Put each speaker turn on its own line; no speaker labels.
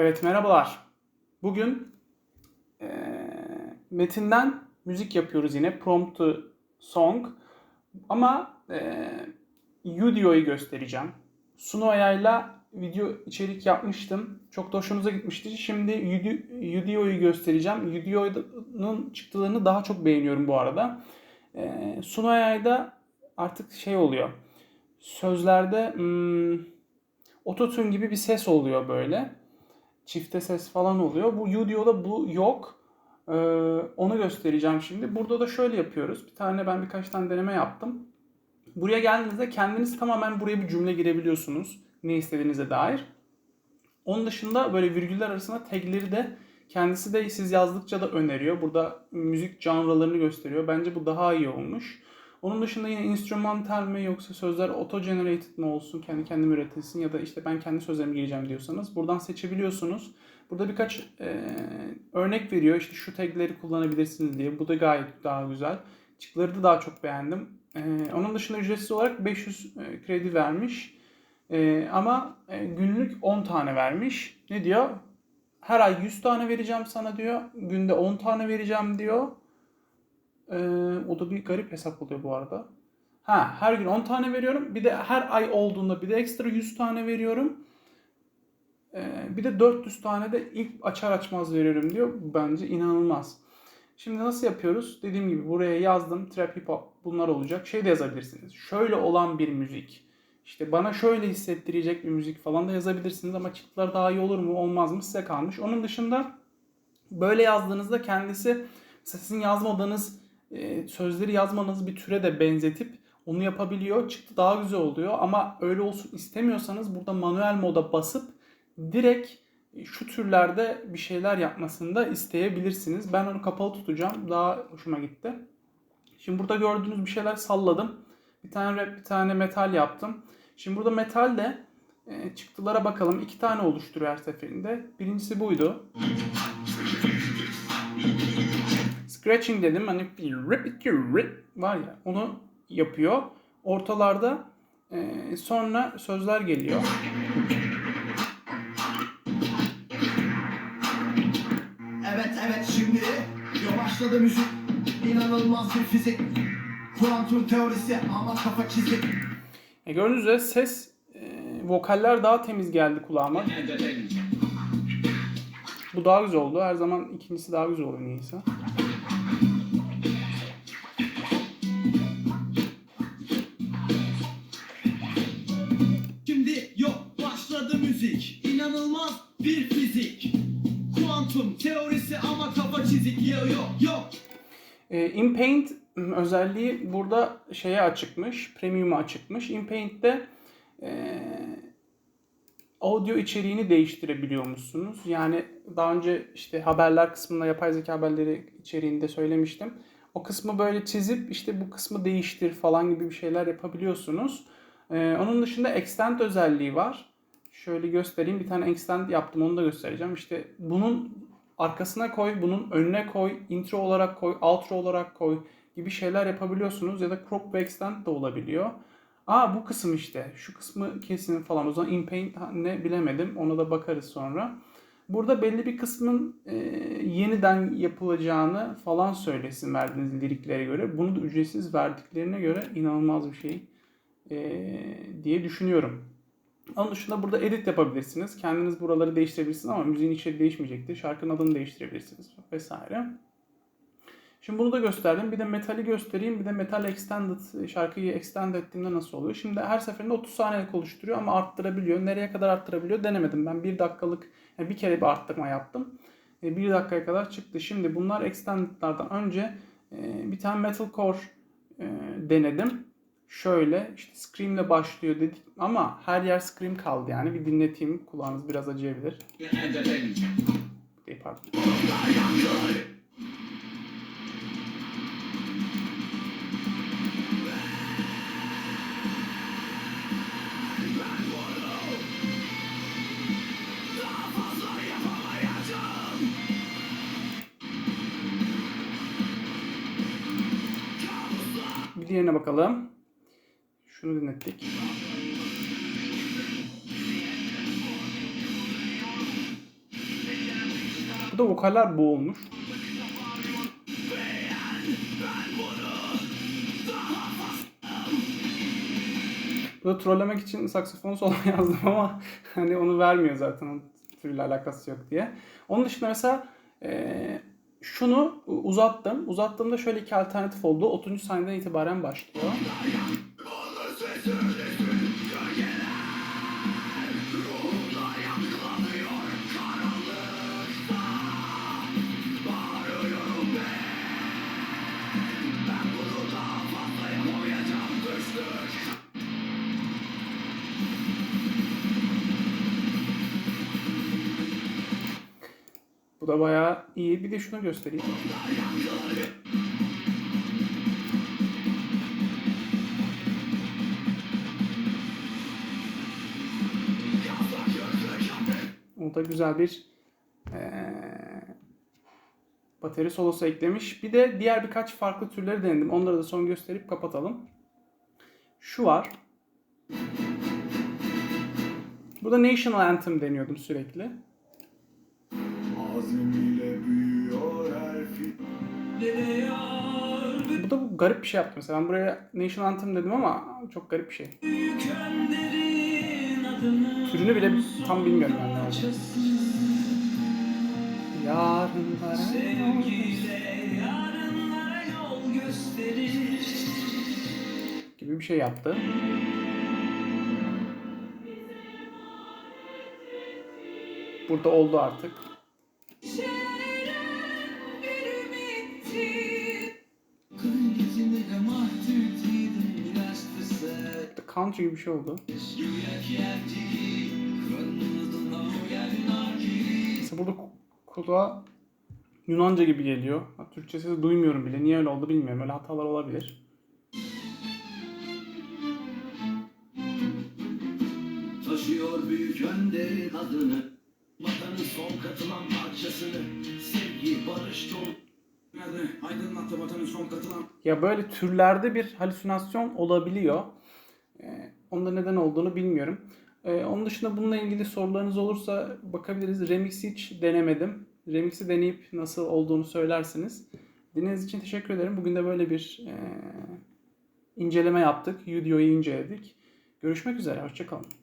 Evet merhabalar. Bugün eee, metinden müzik yapıyoruz yine. Prompt song. Ama eee Udio'yu göstereceğim. Sunoya'yla video içerik yapmıştım. Çok da hoşunuza gitmişti. Şimdi Udi- Udio'yu göstereceğim. Udio'nun çıktılarını daha çok beğeniyorum bu arada. Eee Sunoya'da artık şey oluyor. Sözlerde hmm, ototune gibi bir ses oluyor böyle çifte ses falan oluyor. Bu Udio'da bu yok. Ee, onu göstereceğim şimdi. Burada da şöyle yapıyoruz. Bir tane ben birkaç tane deneme yaptım. Buraya geldiğinizde kendiniz tamamen buraya bir cümle girebiliyorsunuz. Ne istediğinize dair. Onun dışında böyle virgüller arasında tagleri de kendisi de siz yazdıkça da öneriyor. Burada müzik janralarını gösteriyor. Bence bu daha iyi olmuş. Onun dışında yine instrumental mi yoksa sözler auto generated mi olsun, kendi kendime üretilsin ya da işte ben kendi sözlerimi gireceğim diyorsanız buradan seçebiliyorsunuz. Burada birkaç e, örnek veriyor. İşte şu tagleri kullanabilirsiniz diye. Bu da gayet daha güzel. Çıkları da daha çok beğendim. E, onun dışında ücretsiz olarak 500 e, kredi vermiş. E, ama e, günlük 10 tane vermiş. Ne diyor? Her ay 100 tane vereceğim sana diyor. Günde 10 tane vereceğim diyor. Ee, o da bir garip hesap oluyor bu arada. Ha, her gün 10 tane veriyorum. Bir de her ay olduğunda bir de ekstra 100 tane veriyorum. Ee, bir de 400 tane de ilk açar açmaz veriyorum diyor. Bence inanılmaz. Şimdi nasıl yapıyoruz? Dediğim gibi buraya yazdım. Trap hip hop bunlar olacak. Şey de yazabilirsiniz. Şöyle olan bir müzik. İşte bana şöyle hissettirecek bir müzik falan da yazabilirsiniz ama çıktılar daha iyi olur mu olmaz mı size kalmış. Onun dışında böyle yazdığınızda kendisi mesela sizin yazmadığınız e, sözleri yazmanız bir türe de benzetip onu yapabiliyor. Çıktı daha güzel oluyor ama öyle olsun istemiyorsanız burada manuel moda basıp direkt şu türlerde bir şeyler yapmasını da isteyebilirsiniz. Ben onu kapalı tutacağım. Daha hoşuma gitti. Şimdi burada gördüğünüz bir şeyler salladım. Bir tane rap, bir tane metal yaptım. Şimdi burada metal de e, çıktılara bakalım. İki tane oluşturuyor her seferinde. Birincisi buydu. Scratching dedim. Hani rip rip var ya onu yapıyor. Ortalarda e, sonra sözler geliyor.
Evet evet şimdi yavaşladı müzik İnanılmaz bir fizik Kuantum teorisi ama kafa çizik
E, gördüğünüz üzere ses e, vokaller daha temiz geldi kulağıma. Bu daha güzel oldu. Her zaman ikincisi daha güzel oluyor niyeyse. E, InPaint m, özelliği burada şeye açıkmış. Premium'a açıkmış. InPaint'te e, audio içeriğini değiştirebiliyormuşsunuz. Yani daha önce işte haberler kısmında yapay zeka haberleri içeriğinde söylemiştim. O kısmı böyle çizip işte bu kısmı değiştir falan gibi bir şeyler yapabiliyorsunuz. E, onun dışında extend özelliği var. Şöyle göstereyim. Bir tane extend yaptım. Onu da göstereceğim. İşte bunun arkasına koy, bunun önüne koy, intro olarak koy, outro olarak koy gibi şeyler yapabiliyorsunuz. Ya da crop ve extend de olabiliyor. Aa bu kısım işte. Şu kısmı kesin falan. O zaman InPaint ne bilemedim. Ona da bakarız sonra. Burada belli bir kısmın e, yeniden yapılacağını falan söylesin verdiğiniz liriklere göre. Bunu da ücretsiz verdiklerine göre inanılmaz bir şey e, diye düşünüyorum. Onun dışında burada edit yapabilirsiniz. Kendiniz buraları değiştirebilirsiniz ama müziğin içeriği değişmeyecektir. Şarkının adını değiştirebilirsiniz vesaire. Şimdi bunu da gösterdim. Bir de metali göstereyim. Bir de metal extended şarkıyı extend ettiğimde nasıl oluyor? Şimdi her seferinde 30 saniyelik oluşturuyor ama arttırabiliyor. Nereye kadar arttırabiliyor denemedim. Ben bir dakikalık yani bir kere bir arttırma yaptım. E, Bir dakikaya kadar çıktı. Şimdi bunlar extended'lardan önce e, bir tane metalcore e, denedim. Şöyle işte Scream'le başlıyor dedik ama her yer Scream kaldı yani. Bir dinleteyim. Kulağınız biraz acıyabilir. Değil, Pardon. Bir diğerine bakalım. Şunu dinlettik. Burada vokaller boğulmuş. Burada trollemek için saksafon solo yazdım ama hani onu vermiyor zaten. Onun türüyle alakası yok diye. Onun dışında mesela eee, şunu uzattım. Uzattığımda şöyle iki alternatif oldu. 30. saniyeden itibaren başlıyor. Bu da bayağı iyi. Bir de şunu göstereyim. O da güzel bir eee bateri solosu eklemiş. Bir de diğer birkaç farklı türleri denedim. Onları da son gösterip kapatalım. Şu var. Burada National Anthem deniyordum sürekli.
Azmiyle büyüyor her fi
Bu da bu garip bir şey yaptım. Mesela ben buraya National Anthem dedim ama çok garip bir şey. Türünü bile tam bilmiyorum ben olduğunu. Yarınlara gibi bir şey yaptı. Burada oldu artık. Country gibi bir şey oldu. Mesela burada ku- kulağa Yunanca gibi geliyor. Türkçesi duymuyorum bile. Niye öyle oldu bilmiyorum. Öyle hatalar olabilir.
Taşıyor büyük önderin adını Vatanın son katılan parçasını Sevgi, barış dolu
Ya böyle türlerde bir halüsinasyon olabiliyor. Ee, onun neden olduğunu bilmiyorum. Ee, onun dışında bununla ilgili sorularınız olursa bakabiliriz. Remix'i hiç denemedim. Remix'i deneyip nasıl olduğunu söylersiniz. Dinlediğiniz için teşekkür ederim. Bugün de böyle bir e, inceleme yaptık. Udio'yu inceledik. Görüşmek üzere. Hoşçakalın.